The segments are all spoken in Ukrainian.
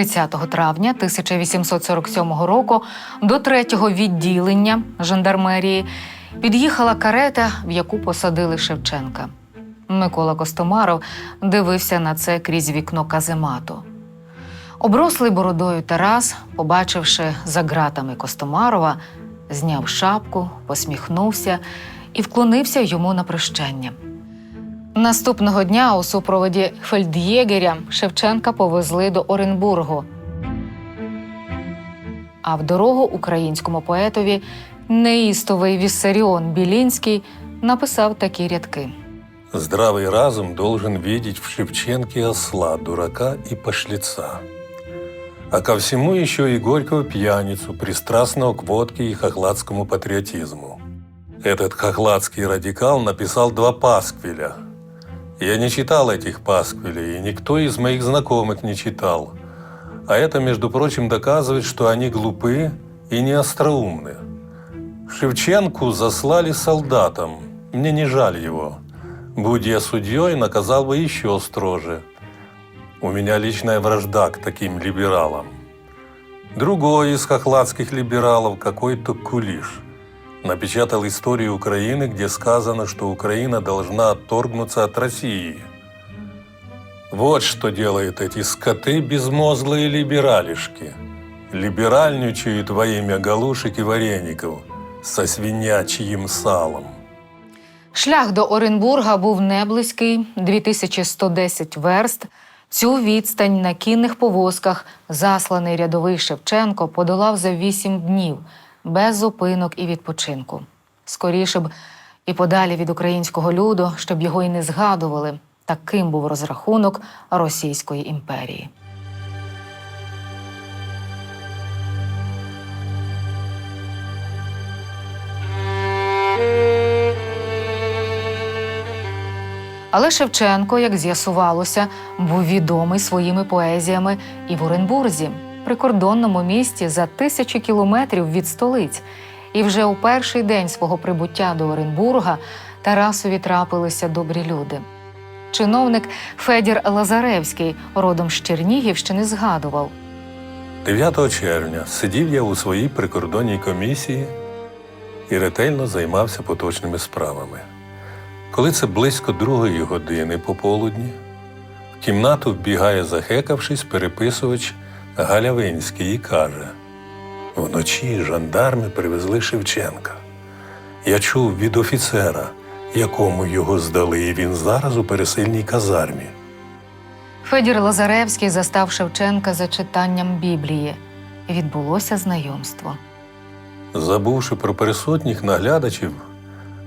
30 травня 1847 року до третього відділення жандармерії під'їхала карета, в яку посадили Шевченка. Микола Костомаров дивився на це крізь вікно каземату. Оброслий бородою Тарас, побачивши за ґратами Костомарова, зняв шапку, посміхнувся і вклонився йому на прощання. Наступного дня у супроводі фельд'єгеря Шевченка повезли до Оренбургу. А в дорогу українському поетові неїстовий Віссаріон Білінський написав такі рядки. Здравый разум должен видеть в Шевченке осла, дурака и пошлеца. А ко всему еще и горького пьяницу, пристрастного к водке и хохладскому патриотизму. Этот хохладский радикал написал два пасквиля. Я не читал этих пасквилей, и никто из моих знакомых не читал. А это, между прочим, доказывает, что они глупы и не остроумны. Шевченку заслали солдатам. Мне не жаль его. Будь я судьей, наказал бы еще строже. У меня личная вражда к таким либералам. Другой из хохладских либералов, какой-то Кулиш, напечатал историю Украины, где сказано, что Украина должна отторгнуться от России. Вот что делают эти скоты безмозглые либералишки. Либеральничают во имя галушек и вареников со свинячьим салом. Шлях до Оренбурга був неблизький 2110 верст. Цю відстань на кінних повозках засланий рядовий Шевченко подолав за вісім днів без зупинок і відпочинку. Скоріше б і подалі від українського люду, щоб його й не згадували. Таким був розрахунок Російської імперії. Але Шевченко, як з'ясувалося, був відомий своїми поезіями і в Оренбурзі, прикордонному місті за тисячі кілометрів від столиць. І вже у перший день свого прибуття до Оренбурга Тарасові трапилися добрі люди. Чиновник Федір Лазаревський, родом з Чернігівщини, згадував. 9 червня сидів я у своїй прикордонній комісії і ретельно займався поточними справами. Коли це близько другої години пополудні, в кімнату вбігає, захекавшись, переписувач Галявинський і каже: вночі жандарми привезли Шевченка. Я чув від офіцера, якому його здали, і він зараз у пересильній казармі. Федір Лазаревський застав Шевченка за читанням Біблії. Відбулося знайомство. Забувши про присутніх наглядачів,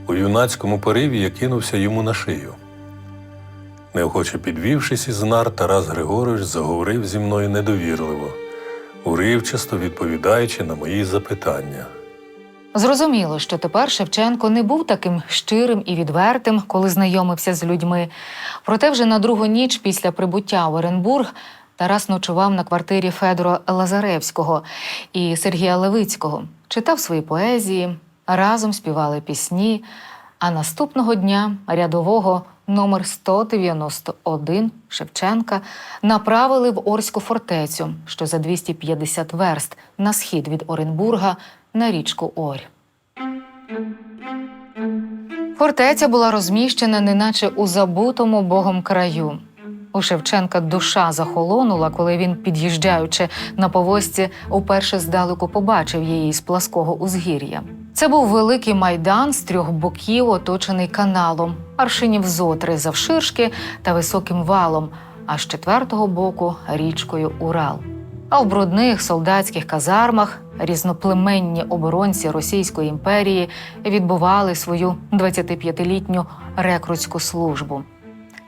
у юнацькому пориві я кинувся йому на шию. Неохоче підвівшись із нар, Тарас Григорович заговорив зі мною недовірливо, уривчасто відповідаючи на мої запитання. Зрозуміло, що тепер Шевченко не був таким щирим і відвертим, коли знайомився з людьми. Проте вже на другу ніч після прибуття в Оренбург Тарас ночував на квартирі Федора Лазаревського і Сергія Левицького, читав свої поезії, разом співали пісні. А наступного дня рядового номер 191 Шевченка направили в Орську фортецю, що за 250 верст на схід від Оренбурга на річку Орь. Фортеця була розміщена неначе у забутому богом краю. У Шевченка душа захолонула, коли він, під'їжджаючи на повозці, уперше здалеку побачив її з плаского узгір'я. Це був великий майдан з трьох боків, оточений каналом, аршинів зо три завширшки та високим валом, а з четвертого боку річкою Урал. А в брудних солдатських казармах різноплеменні оборонці Російської імперії відбували свою 25-літню рекрутську службу.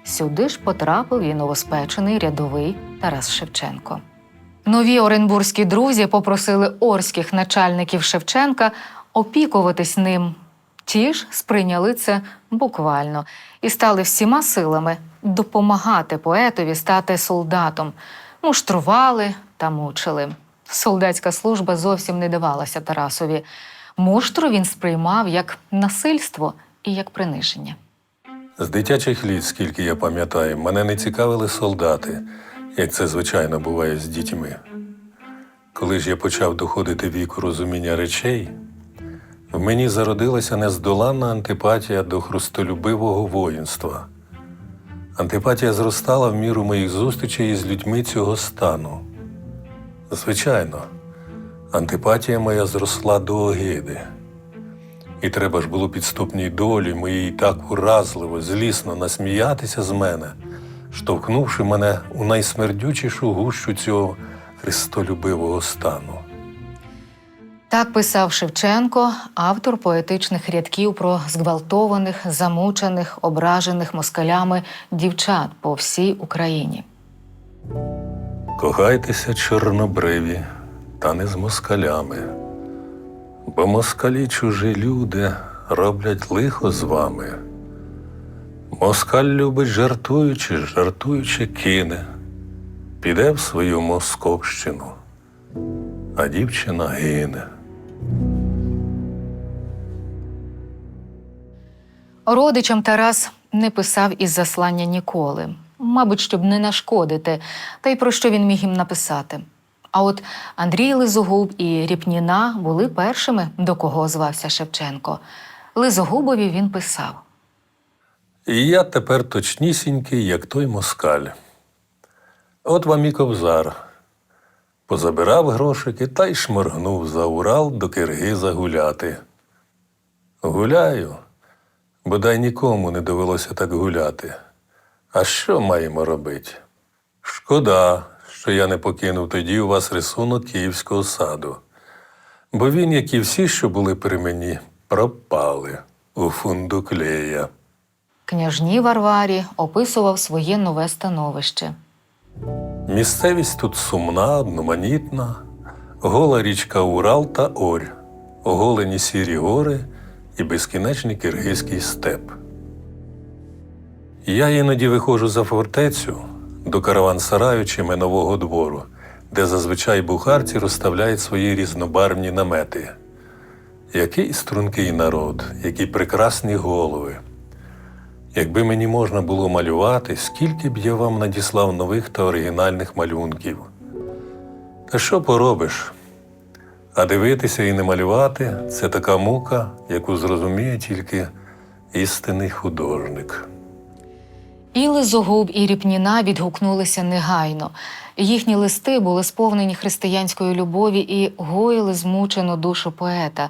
Сюди ж потрапив і новоспечений рядовий Тарас Шевченко. Нові оренбурзькі друзі попросили орських начальників Шевченка опікуватись ним. Ті ж сприйняли це буквально і стали всіма силами допомагати поетові стати солдатом, муштрували та мучили. Солдатська служба зовсім не давалася Тарасові. Муштру він сприймав як насильство і як приниження. З дитячих літ, скільки я пам'ятаю, мене не цікавили солдати, як це звичайно буває з дітьми. Коли ж я почав доходити віку розуміння речей, в мені зародилася нездоланна антипатія до хрустолюбивого воїнства. Антипатія зростала в міру моїх зустрічей із людьми цього стану. Звичайно, антипатія моя зросла до огиди. І треба ж було підступній долі моїй так уразливо, злісно насміятися з мене, штовхнувши мене у найсмердючішу гущу цього христолюбивого стану. Так писав Шевченко, автор поетичних рядків про зґвалтованих, замучених, ображених москалями дівчат по всій Україні. Кохайтеся, чорнобриві, та не з москалями, бо москалі чужі люди роблять лихо з вами. Москаль любить жартуючи, жартуючи кине, піде в свою московщину, а дівчина гине. Родичам Тарас не писав із заслання ніколи, мабуть, щоб не нашкодити, та й про що він міг їм написати. А от Андрій Лизогуб і Ріпніна були першими, до кого звався Шевченко. Лизогубові він писав. І я тепер точнісінький, як той москаль. От вам і кобзар. Позабирав грошики та й шморгнув за Урал до Киргиза гуляти. Гуляю, бодай нікому не довелося так гуляти. А що маємо робити? Шкода, що я не покинув тоді у вас рисунок київського саду. Бо він, як і всі, що були при мені, пропали у фундуклея. Княжні Варварі описував своє нове становище. Місцевість тут сумна, одноманітна, гола річка Урал та Орь, оголені сірі гори і безкінечний киргизький степ. Я іноді виходжу за фортецю до караван-сараю чи минового двору, де зазвичай бухарці розставляють свої різнобарвні намети. Який стрункий народ, які прекрасні голови. Якби мені можна було малювати, скільки б я вам надіслав нових та оригінальних малюнків. Та що поробиш? А дивитися і не малювати це така мука, яку зрозуміє тільки істинний художник. І Лизогуб, і Ріпніна відгукнулися негайно. Їхні листи були сповнені християнської любові і гоїли змучену душу поета.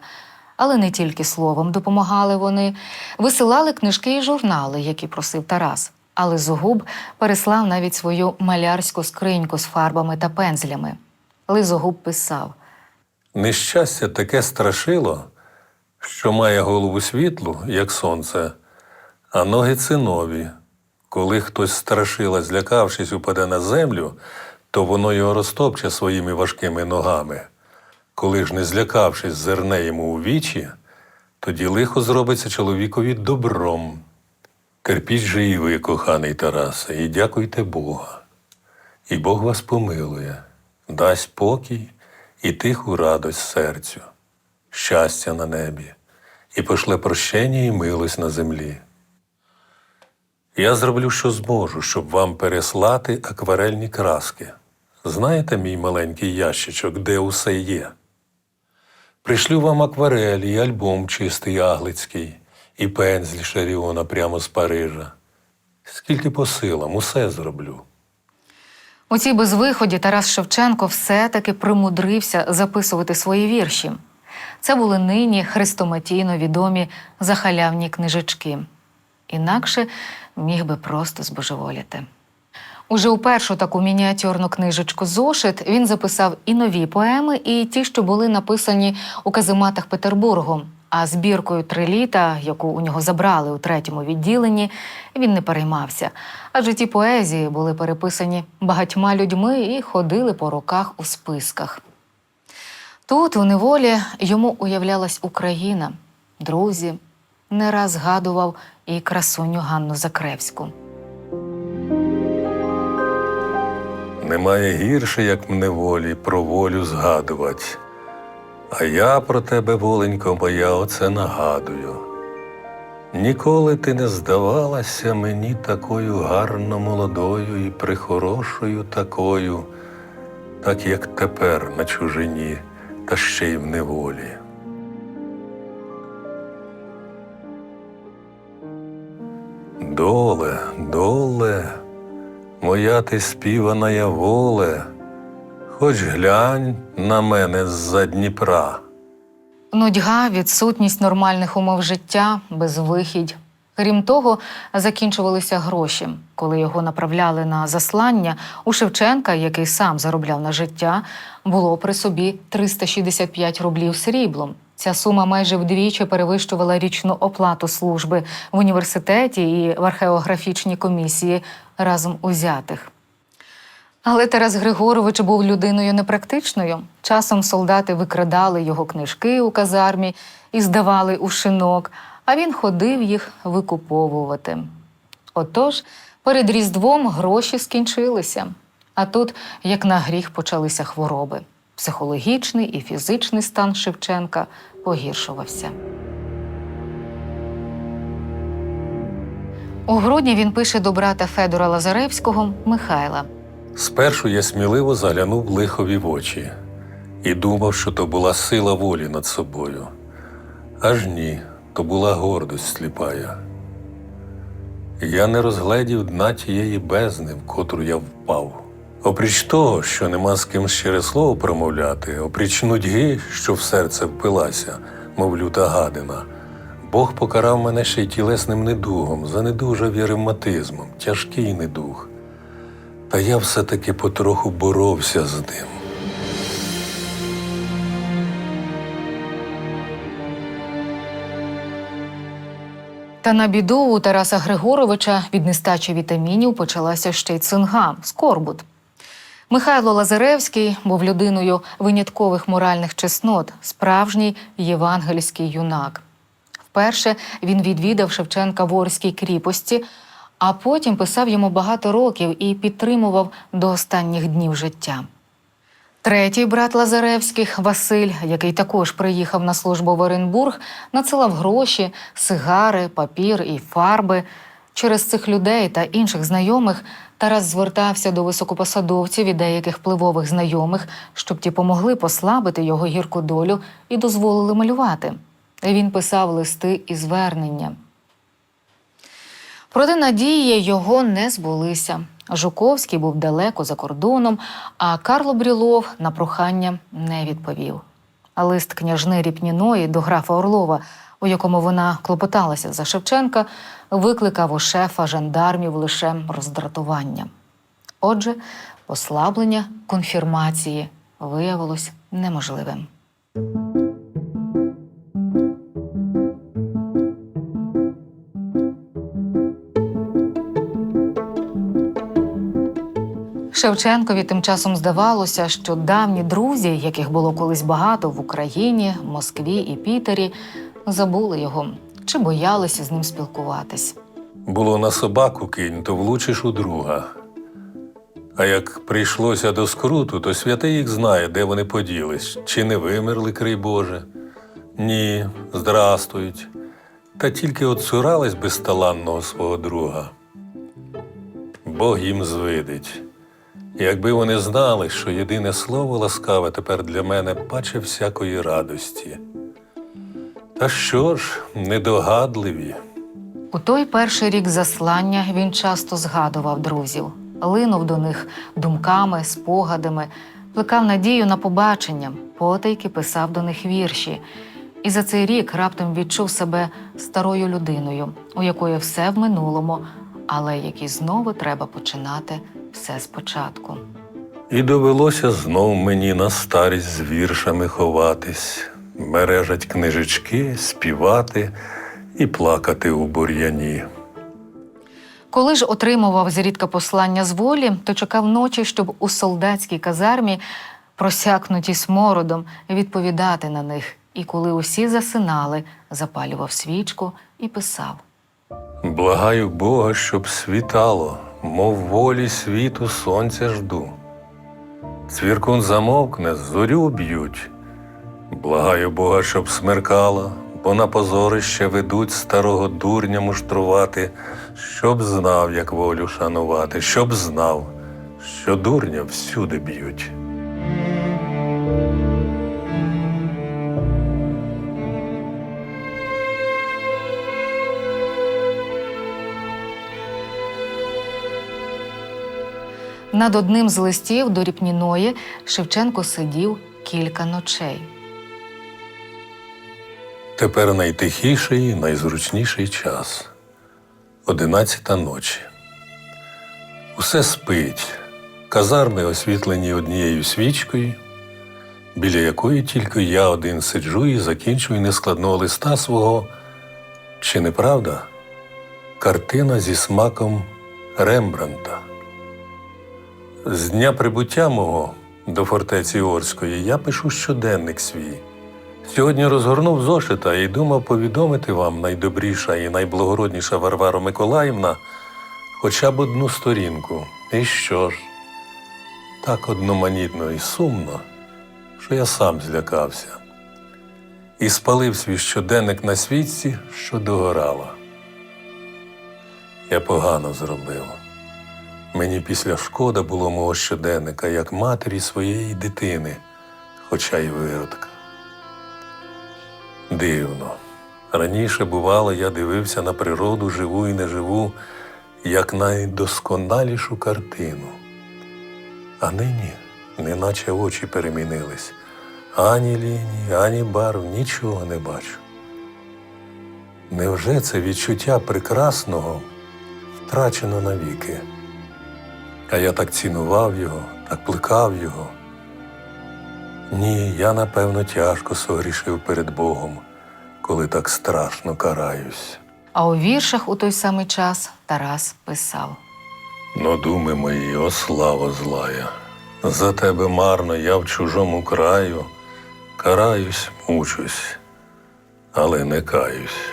Але не тільки словом допомагали вони, висилали книжки і журнали, які просив Тарас. А Лизогуб переслав навіть свою малярську скриньку з фарбами та пензлями. Лизогуб писав. Нещастя таке страшило, що має голову світлу, як сонце, а ноги цинові. Коли хтось страшила, злякавшись, упаде на землю, то воно його розтопче своїми важкими ногами. Коли ж, не злякавшись, зерне йому у вічі, тоді лихо зробиться чоловікові добром. Терпіть же і ви, коханий Тарасе, і дякуйте Бога. І Бог вас помилує, дасть покій і тиху радость серцю, щастя на небі, і пошле прощення і милость на землі. Я зроблю, що зможу, щоб вам переслати акварельні краски. Знаєте, мій маленький ящичок, де усе є? Пришлю вам акварелі, і альбом чистий аглицький, і пензлі Шаріона прямо з Парижа. Скільки по силам, усе зроблю. У цій безвиході Тарас Шевченко все-таки примудрився записувати свої вірші. Це були нині хрестоматійно відомі захалявні книжечки. Інакше міг би просто збожеволіти. Уже у першу таку мініатюрну книжечку Зошит він записав і нові поеми, і ті, що були написані у казематах Петербургу. А збіркою три літа, яку у нього забрали у третьому відділенні, він не переймався. Адже ті поезії були переписані багатьма людьми і ходили по руках у списках. Тут, у неволі, йому уявлялась Україна, друзі, не раз згадував і красуню Ганну Закревську. Немає гірше, як в неволі, про волю згадувать. А я про тебе, воленько моя, оце нагадую. Ніколи ти не здавалася мені такою гарно молодою і прихорошою такою, так як тепер на чужині, та ще й в неволі. Доле, доле, моя ти співаная воле, хоч глянь на мене з-за Дніпра. Нудьга, відсутність нормальних умов життя, безвихідь. Крім того, закінчувалися гроші. Коли його направляли на заслання, у Шевченка, який сам заробляв на життя, було при собі 365 рублів сріблом. Ця сума майже вдвічі перевищувала річну оплату служби в університеті і в археографічній комісії разом узятих. Але Тарас Григорович був людиною непрактичною. Часом солдати викрадали його книжки у казармі і здавали у шинок, а він ходив їх викуповувати. Отож, перед Різдвом гроші скінчилися. А тут, як на гріх, почалися хвороби. Психологічний і фізичний стан Шевченка погіршувався. У грудні він пише до брата Федора Лазаревського Михайла. Спершу я сміливо заглянув лихові в очі і думав, що то була сила волі над собою. Аж ні, то була гордость сліпая. Я не розгледів дна тієї бездни, в котру я впав. Опріч того, що нема з ким щире слово промовляти, опріч нудьги, що в серце впилася, мов люта гадина, Бог покарав мене ще й тілесним недугом, занедужав і ревматизмом, тяжкий недуг. Та я все-таки потроху боровся з ним. Та на біду у Тараса Григоровича від нестачі вітамінів почалася ще й цинга, скорбут. Михайло Лазаревський був людиною виняткових моральних чеснот, справжній євангельський юнак. Вперше він відвідав Шевченка в Орській кріпості, а потім писав йому багато років і підтримував до останніх днів життя. Третій брат Лазаревських Василь, який також приїхав на службу в Оренбург, надсилав гроші, сигари, папір і фарби. Через цих людей та інших знайомих Тарас звертався до високопосадовців і деяких впливових знайомих, щоб ті помогли послабити його гірку долю і дозволили малювати. Він писав листи і звернення. Проте надії його не збулися. Жуковський був далеко за кордоном, а Карло Брюлов на прохання не відповів. А лист княжни Ріпніної до графа Орлова, у якому вона клопоталася за Шевченка, викликав у шефа жандармів лише роздратування. Отже, послаблення конфірмації виявилось неможливим. Шевченкові тим часом здавалося, що давні друзі, яких було колись багато в Україні, Москві і Пітері, забули його чи боялися з ним спілкуватись. Було на собаку кинь, то влучиш у друга. А як прийшлося до скруту, то святий їх знає, де вони поділись, чи не вимерли, крий Боже. Ні, здрастують. Та тільки отцурались безталанного свого друга. Бог їм звидить. Якби вони знали, що єдине слово ласкаве тепер для мене паче всякої радості. Та що ж, недогадливі. У той перший рік заслання він часто згадував друзів, линув до них думками, спогадами, плекав надію на побачення, потайки писав до них вірші. І за цей рік раптом відчув себе старою людиною, у якої все в минулому, але якій знову треба починати все спочатку. І довелося знов мені на старість з віршами ховатись, мережать книжечки, співати і плакати у бур'яні. Коли ж отримував зрідка послання з волі, то чекав ночі, щоб у солдатській казармі, просякнуті смородом, відповідати на них. І коли усі засинали, запалював свічку і писав. Благаю Бога, щоб світало, мов волі світу сонця жду. Цвіркун замовкне, зорю б'ють. Благаю Бога, щоб смеркало, бо на позорище ведуть старого дурня муштрувати, щоб знав, як волю шанувати, щоб знав, що дурня всюди б'ють. Над одним з листів до Ріпніної Шевченко сидів кілька ночей. Тепер найтихіший, найзручніший час одинадцята ночі. Усе спить, казарми освітлені однією свічкою, біля якої тільки я один сиджу і закінчую нескладного листа свого. Чи не правда? Картина зі смаком Рембранта. З дня прибуття мого до фортеці Орської я пишу щоденник свій. Сьогодні розгорнув зошита і думав повідомити вам, найдобріша і найблагородніша Варвара Миколаївна, хоча б одну сторінку. І що ж? Так одноманітно і сумно, що я сам злякався. І спалив свій щоденник на свічці, що догорала. Я погано зробив. Мені після шкода було мого щоденника, як матері своєї дитини, хоча й виродка. Дивно. Раніше, бувало, я дивився на природу живу і неживу, як найдосконалішу картину. А нині, неначе очі перемінились. Ані лінії, ані барв, нічого не бачу. Невже це відчуття прекрасного втрачено навіки? А я так цінував його, так плекав його. Ні, я напевно тяжко согрішив перед Богом, коли так страшно караюсь. А у віршах у той самий час Тарас писав: Но думи мої, о слава злая, за тебе марно я в чужому краю, караюсь, мучусь, але не каюсь.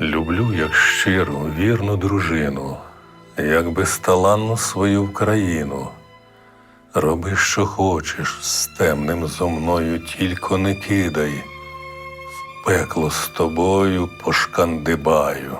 Люблю, як щиру, вірну дружину, як безталанну свою країну. Роби, що хочеш, з темним зо мною тільки не кидай, в пекло з тобою пошкандибаю.